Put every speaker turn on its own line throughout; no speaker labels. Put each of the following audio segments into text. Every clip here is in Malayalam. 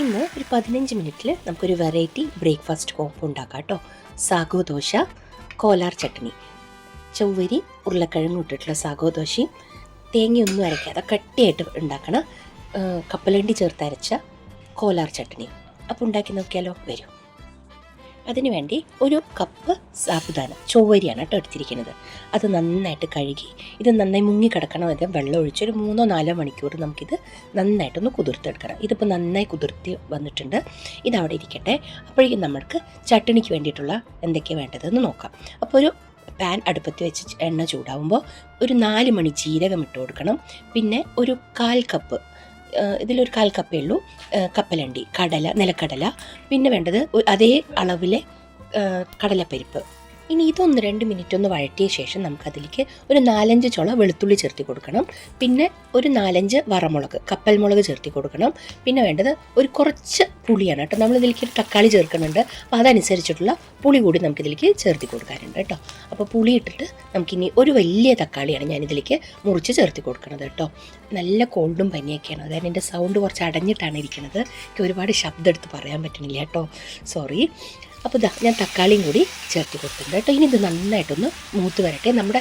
ഇന്ന് ഒരു പതിനഞ്ച് മിനിറ്റിൽ നമുക്കൊരു വെറൈറ്റി ബ്രേക്ക്ഫാസ്റ്റ് കോംബോ ഉണ്ടാക്കാം കേട്ടോ. സാഗോ ദോശ കോലാർ ചട്നി. ചൊവ്വരി ഉരുളക്കിഴങ്ങ് ഇട്ടിട്ടുള്ള സാഗോ ദോശയും തേങ്ങയൊന്നും അരയ്ക്കാതെ കട്ടിയായിട്ട് ഉണ്ടാക്കണ കപ്പലണ്ടി ചേർത്ത് അരച്ച കോലാർ ചട്നി അപ്പോൾ ഉണ്ടാക്കി നോക്കിയാലോ? വരും. അതിനു വേണ്ടി ഒരു കപ്പ് സാബുദാന ചൊവ്വരിയാണ് കേട്ടോ എടുത്തിരിക്കുന്നത്. അത് നന്നായിട്ട് കഴുകി ഇത് നന്നായി മുങ്ങി കിടക്കണം അത് വെള്ളം ഒഴിച്ച് ഒരു മൂന്നോ നാലോ മണിക്കൂർ നമുക്കിത് നന്നായിട്ടൊന്ന് കുതിർത്തെടുക്കണം. ഇതിപ്പോൾ നന്നായി കുതിർത്തി വന്നിട്ടുണ്ട്. ഇതവിടെ ഇരിക്കട്ടെ. അപ്പോഴേക്കും നമ്മൾക്ക് ചട്ടണിക്ക് വേണ്ടിയിട്ടുള്ള എന്തൊക്കെയാണ് വേണ്ടതെന്ന് നോക്കാം. അപ്പോൾ ഒരു പാൻ അടുപ്പത്ത് വെച്ച് എണ്ണ ചൂടാവുമ്പോൾ ഒരു നാല് മണി ജീരകം ഇട്ട് കൊടുക്കണം. പിന്നെ ഒരു കാൽ കപ്പ് ഇതിലൊരു കാൽ കപ്പേ ഉള്ളൂ. കപ്പലണ്ടി കടല നിലക്കടല. പിന്നെ വേണ്ടത് അതേ അളവിലെ കടലപ്പരിപ്പ്. ഇനി ഇതൊന്ന് രണ്ട് മിനിറ്റ് ഒന്ന് വഴറ്റിയ ശേഷം നമുക്കതിലേക്ക് ഒരു നാലഞ്ച് ചുള വെളുത്തുള്ളി ചേർത്തി കൊടുക്കണം. പിന്നെ ഒരു നാലഞ്ച് വറമുളക് കപ്പൽ മുളക് ചേർത്തി കൊടുക്കണം. പിന്നെ വേണ്ടത് ഒരു കുറച്ച് പുളിയാണ് കേട്ടോ. നമ്മൾ ഇതിലേക്ക് ഒരു തക്കാളി ചേർക്കുന്നുണ്ട്. അപ്പോൾ അതനുസരിച്ചിട്ടുള്ള പുളി കൂടി നമുക്കിതിലേക്ക് ചേർത്തി കൊടുക്കാനുണ്ട് കേട്ടോ. അപ്പോൾ പുളി ഇട്ടിട്ട് നമുക്കിനി ഒരു വലിയ തക്കാളിയാണ് ഞാനിതിലേക്ക് മുറിച്ച് ചേർത്തി കൊടുക്കുന്നത് കേട്ടോ. നല്ല കോൾഡും പനിയൊക്കെയാണ്. അതായത് എന്റെ സൗണ്ട് കുറച്ച് അടഞ്ഞിട്ടാണ് ഇരിക്കുന്നത് എനിക്ക് ഒരുപാട് ശബ്ദം എടുത്ത് പറയാൻ പറ്റുന്നില്ല കേട്ടോ. സോറി അപ്പോൾ ഇതാ ഞാൻ തക്കാളിയും കൂടി ചേർത്ത് കൊടുത്തിട്ടുണ്ട് കേട്ടോ. ഇനി ഇത് നന്നായിട്ടൊന്ന് മൂത്ത് വരട്ടെ. നമ്മുടെ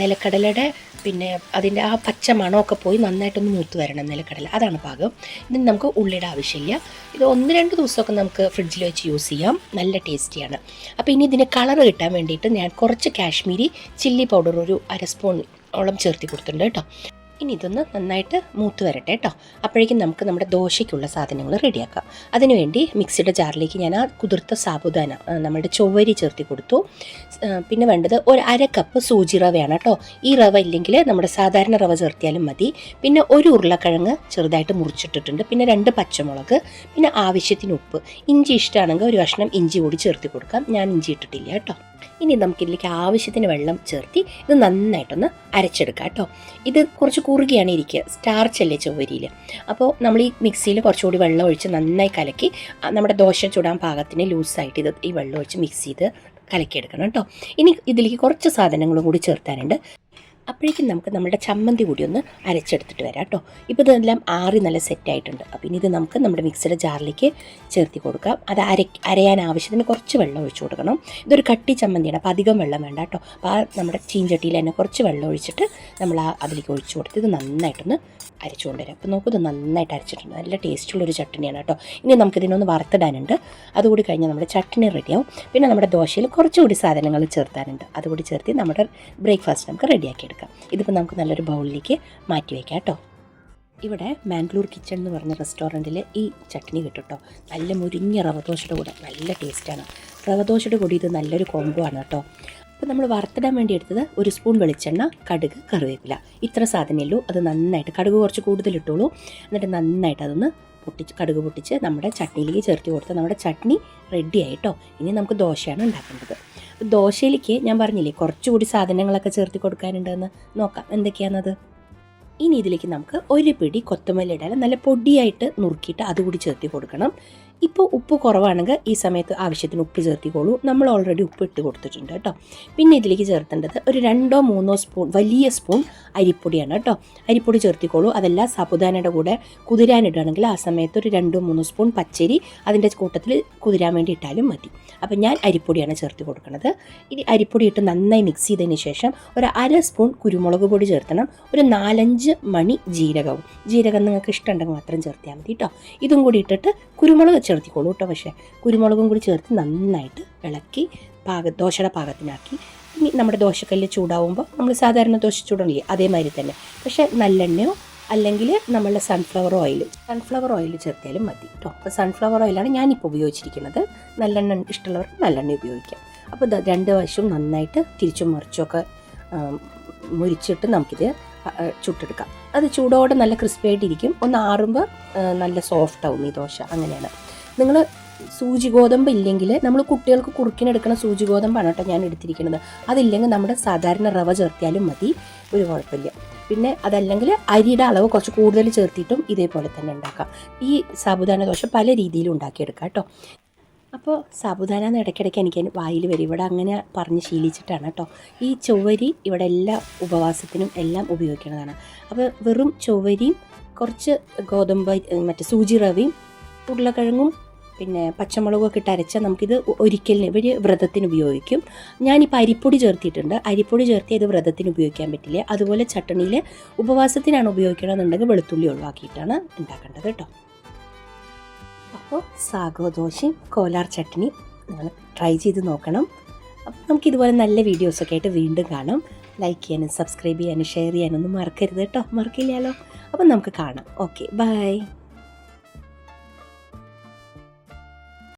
നിലക്കടലയുടെ പിന്നെ അതിന്റെ ആ പച്ച മണമൊക്കെ പോയി നന്നായിട്ടൊന്ന് മൂത്ത് വരണം നിലക്കടല. അതാണ് പാകം. ഇതിന് നമുക്ക് ഉള്ളിയുടെ ആവശ്യമില്ല ഇത് ഒന്ന് രണ്ട് ദിവസമൊക്കെ നമുക്ക് ഫ്രിഡ്ജിൽ വെച്ച് യൂസ് ചെയ്യാം. നല്ല ടേസ്റ്റിയാണ്. അപ്പോൾ ഇനി ഇതിന് കളർ കിട്ടാൻ വേണ്ടിയിട്ട് ഞാൻ കുറച്ച് കാശ്മീരി ചില്ലി പൗഡർ ഒരു അര സ്പൂൺ ഓളം ചേർത്തി കൊടുത്തിട്ടുണ്ട് കേട്ടോ. ഇനി ഇതൊന്ന് നന്നായിട്ട് മൂത്ത് വരട്ടെ കേട്ടോ അപ്പോഴേക്കും നമുക്ക് നമ്മുടെ ദോശയ്ക്കുള്ള സാധനങ്ങൾ റെഡിയാക്കാം. അതിനുവേണ്ടി മിക്സിയുടെ ജാറിലേക്ക് ഞാൻ ആ കുതിർത്ത സാബുദാന നമ്മുടെ ചൊവ്വരി ചേർത്തി കൊടുത്തു. പിന്നെ വേണ്ടത് ഒരു അര കപ്പ് സൂചി റവയാണ് കേട്ടോ ഈ റവ ഇല്ലെങ്കിൽ നമ്മുടെ സാധാരണ റവ ചേർത്തിയാലും മതി. പിന്നെ ഒരു ഉരുളക്കിഴങ്ങ് ചെറുതായിട്ട് മുറിച്ചിട്ടിട്ടുണ്ട്. പിന്നെ രണ്ട് പച്ചമുളക് പിന്നെ ആവശ്യത്തിന് ഉപ്പ്. ഇഞ്ചി ഇഷ്ടമാണെങ്കിൽ ഒരു കഷ്ണം ഇഞ്ചി കൂടി ചേർത്തി കൊടുക്കാം. ഞാൻ ഇഞ്ചി ഇട്ടിട്ടില്ല കേട്ടോ ഇനി നമുക്ക് ഇതിലേക്ക് ആവശ്യത്തിന് വെള്ളം ചേർത്തി ഇത് നന്നായിട്ടൊന്ന് അരച്ചെടുക്കാം കേട്ടോ. ഇത് കുറച്ച് കുറുകിയാണ് ഇരിക്കുക സ്റ്റാർച്ച് അല്ലേ ചൊവ്വരിയിൽ അപ്പോൾ നമ്മൾ ഈ മിക്സിയിൽ കുറച്ചുകൂടി വെള്ളം ഒഴിച്ച് നന്നായി കലക്കി നമ്മുടെ ദോശ ചുടാൻ പാകത്തിന് ലൂസായിട്ട് ഇത് ഈ വെള്ളം ഒഴിച്ച് മിക്സ് ചെയ്ത് കലക്കിയെടുക്കണം കേട്ടോ. ഇനി ഇതിലേക്ക് കുറച്ച് സാധനങ്ങളും കൂടി ചേർത്താനുണ്ട്. അപ്പോഴേക്കും നമുക്ക് നമ്മുടെ ചമ്മന്തി കൂടി ഒന്ന് അരച്ചെടുത്തിട്ട് വരാം കേട്ടോ. ഇപ്പോൾ ഇതെല്ലാം ആറി നല്ല സെറ്റായിട്ടുണ്ട് അപ്പോൾ ഇനി ഇത് നമുക്ക് നമ്മുടെ മിക്സിയുടെ ജാറിലേക്ക് ചേർത്തി കൊടുക്കാം. അത് അര അരയാൻ ആവശ്യത്തിന് കുറച്ച് വെള്ളം ഒഴിച്ചു കൊടുക്കണം. ഇതൊരു കട്ടി ചമ്മന്തിയാണ് അപ്പോൾ അധികം വെള്ളം വേണ്ട കേട്ടോ. അപ്പോൾ ആ നമ്മുടെ ചീഞ്ചട്ടിയിൽ തന്നെ കുറച്ച് വെള്ളം ഒഴിച്ചിട്ട് നമ്മൾ ആ അതിലേക്ക് ഒഴിച്ചു കൊടുത്ത് ഇത് നന്നായിട്ടൊന്ന് അരച്ചുകൊണ്ട് വരാം അപ്പോൾ നോക്കൂ ഇത് നന്നായിട്ട് അരച്ചിട്ടുണ്ട്. നല്ല ടേസ്റ്റുള്ളൊരു ചട്ടണിയാണ് കേട്ടോ. ഇനി നമുക്കിതിനൊന്ന് വറുത്തിടാനുണ്ട്. അതുകൂടി കഴിഞ്ഞാൽ നമ്മുടെ ചട്ടണി റെഡിയാവും പിന്നെ നമ്മുടെ ദോശയിൽ കുറച്ചുകൂടി സാധനങ്ങൾ ചേർത്താനുണ്ട്. അതുകൂടി ചേർത്ത് നമ്മുടെ ബ്രേക്ക്ഫാസ്റ്റ് നമുക്ക് റെഡിയാക്കി എടുക്കാം. ഇതിപ്പോൾ നമുക്ക് നല്ലൊരു ബൗളിലേക്ക് മാറ്റി വയ്ക്കാം കേട്ടോ. ഇവിടെ മാംഗ്ലൂർ കിച്ചൺ എന്ന് പറഞ്ഞ റെസ്റ്റോറന്റിൽ ഈ ചട്നി കിട്ടും കേട്ടോ. നല്ല മുരിഞ്ഞ റവദോശയുടെ കൂടെ നല്ല ടേസ്റ്റാണ് റവദോശയുടെ കൂടി ഇത് നല്ലൊരു കോംബോ ആണ് കേട്ടോ. അപ്പോൾ നമ്മൾ വറുത്തിടാൻ വേണ്ടി എടുത്തത് ഒരു സ്പൂൺ വെളിച്ചെണ്ണ കടുക് കറിവേപ്പില. ഇത്ര സാധനമേ അത് നന്നായിട്ട് കടുക് കുറച്ച് കൂടുതൽ ഇട്ടോളൂ. എന്നിട്ട് നന്നായിട്ട് അതൊന്ന് പൊട്ടിച്ച് കടുക് പൊട്ടിച്ച് നമ്മുടെ ചട്നിയിലേക്ക് ചേർത്ത് കൊടുത്താൽ നമ്മുടെ ചട്നി റെഡി ആയിട്ടോ ഇനി നമുക്ക് ദോശയാണ് ഉണ്ടാക്കേണ്ടത്. ദോശയിലേക്ക് ഞാൻ പറഞ്ഞില്ലേ കുറച്ചുകൂടി സാധനങ്ങളൊക്കെ ചേർത്ത് കൊടുക്കാനുണ്ടെന്ന് നോക്കാം എന്തൊക്കെയാണത്? ഇനി ഇതിലേക്ക് നമുക്ക് ഒരു പിടി കൊത്തമല്ലി ഇടാൻ നല്ല പൊടിയായിട്ട് നുറുക്കിയിട്ട് അതുകൂടി ചേർത്തി കൊടുക്കണം. ഇപ്പോൾ ഉപ്പ് കുറവാണെങ്കിൽ ഈ സമയത്ത് ആവശ്യത്തിന് ഉപ്പ് ചേർത്തിക്കോളൂ. നമ്മൾ ഓൾറെഡി ഉപ്പ് ഇട്ട് കൊടുത്തിട്ടുണ്ട് കേട്ടോ. പിന്നെ ഇതിലേക്ക് ചേർത്തേണ്ടത് ഒരു രണ്ടോ മൂന്നോ സ്പൂൺ വലിയ സ്പൂൺ അരിപ്പൊടിയാണ് കേട്ടോ. അരിപ്പൊടി ചേർത്തിക്കോളൂ. അതല്ല സാബുദാനയുടെ കൂടെ കുതിരാനിടുകയാണെങ്കിൽ ആ സമയത്ത് ഒരു രണ്ടോ മൂന്നോ സ്പൂൺ പച്ചരി അതിന്റെ കൂട്ടത്തിൽ കുതിരാൻ വേണ്ടി ഇട്ടാലും മതി. അപ്പോൾ ഞാൻ അരിപ്പൊടിയാണ് ചേർത്ത് കൊടുക്കുന്നത്. ഇനി അരിപ്പൊടി ഇട്ട് നന്നായി മിക്സ് ചെയ്തതിന് ശേഷം ഒരു അര സ്പൂൺ കുരുമുളക് പൊടി ചേർത്തണം. ഒരു നാലഞ്ച് മണി ജീരകവും. ജീരകം നിങ്ങൾക്ക് ഇഷ്ടമുണ്ടെങ്കിൽ മാത്രം ചേർത്തിയാൽ മതി കേട്ടോ. ഇതും കൂടി ഇട്ടിട്ട് കുരുമുളക് ചേർത്തിക്കോളൂ കേട്ടോ. പക്ഷേ കുരുമുളകും കൂടി ചേർത്ത് നന്നായിട്ട് ഇളക്കി പാക ദോശയുടെ പാകത്തിനാക്കി. ഇനി നമ്മുടെ ദോശക്കല്ല് ചൂടാവുമ്പോൾ നമ്മൾ സാധാരണ ദോശ ചൂടണില്ലേ അതേമാതിരി തന്നെ. പക്ഷേ നല്ലെണ്ണയോ അല്ലെങ്കിൽ നമ്മളുടെ സൺഫ്ലവർ ഓയിൽ സൺഫ്ലവർ ഓയിൽ ചേർത്താലും മതി കേട്ടോ. അപ്പോൾ സൺഫ്ലവർ ഓയിലാണ് ഞാനിപ്പോൾ ഉപയോഗിച്ചിരിക്കുന്നത്. നല്ലെണ്ണ ഇഷ്ടമുള്ളവർ നല്ലെണ്ണ ഉപയോഗിക്കാം. അപ്പോൾ രണ്ട് വശവും നന്നായിട്ട് തിരിച്ചും മറിച്ചുമൊക്കെ മുരിച്ചിട്ട് നമുക്കിത് ചുട്ടെടുക്കാം. അത് ചൂടോടെ നല്ല ക്രിസ്പി ആയിട്ടിരിക്കും. ഒന്ന് ആറുമ്പോൾ നല്ല സോഫ്റ്റ് ആവും ഈ ദോശ. അങ്ങനെയാണ്. നിങ്ങൾ സൂചി ഗോതമ്പ് ഇല്ലെങ്കിൽ നമ്മൾ കുട്ടികൾക്ക് കുറുക്കിനെടുക്കുന്ന സൂചി ഗോതമ്പാണ് കേട്ടോ ഞാൻ എടുത്തിരിക്കുന്നത്. അതില്ലെങ്കിൽ നമ്മുടെ സാധാരണ റവ ചേർത്തിയാലും മതി ഒരു കുഴപ്പമില്ല. പിന്നെ അതല്ലെങ്കിൽ അരിയുടെ അളവ് കുറച്ച് കൂടുതൽ ചേർത്തിട്ടും ഇതേപോലെ തന്നെ ഉണ്ടാക്കാം. ഈ സാബുദാന ദോശ പല രീതിയിലും ഉണ്ടാക്കിയെടുക്കാം കേട്ടോ. അപ്പോൾ സാബുദാന എന്ന് ഇടയ്ക്കിടയ്ക്ക് എനിക്ക് വായിൽ വരും. ഇവിടെ അങ്ങനെ പറഞ്ഞ് ശീലിച്ചിട്ടാണ് കേട്ടോ. ഈ ചൊവ്വരി ഇവിടെ എല്ലാ ഉപവാസത്തിനും എല്ലാം ഉപയോഗിക്കുന്നതാണ്. അപ്പോൾ വെറും ചൊവ്വരിയും കുറച്ച് ഗോതമ്പ് മറ്റേ സൂചി റവയും ഉരുളക്കിഴങ്ങും പിന്നെ പച്ചമുളകൊക്കെ ഇട്ട് അരച്ചാൽ നമുക്കിത് ഒരിക്കലിന് ഇവർ വ്രതത്തിന് ഉപയോഗിക്കും. ഞാനിപ്പോൾ അരിപ്പൊടി ചേർത്തിട്ടുണ്ട് അരിപ്പൊടി ചേർത്തി ഇത് വ്രതത്തിന് ഉപയോഗിക്കാൻ പറ്റില്ല. അതുപോലെ ചട്ടണിയിൽ ഉപവാസത്തിനാണ് ഉപയോഗിക്കണമെന്നുണ്ടെങ്കിൽ വെളുത്തുള്ളി ഒഴിവാക്കിയിട്ടാണ് ഉണ്ടാക്കേണ്ടത് കേട്ടോ. അപ്പോൾ സാഗോ ദോശയും കോലാർ ചട്നി നിങ്ങൾ ട്രൈ ചെയ്ത് നോക്കണം. അപ്പോൾ നമുക്കിതുപോലെ നല്ല വീഡിയോസൊക്കെ ആയിട്ട് വീണ്ടും കാണാം. ലൈക്ക് ചെയ്യാനും സബ്സ്ക്രൈബ് ചെയ്യാനും ഷെയർ ചെയ്യാനൊന്നും മറക്കരുത് കേട്ടോ. മറക്കില്ലല്ലോ. അപ്പം നമുക്ക് കാണാം. Okay bye.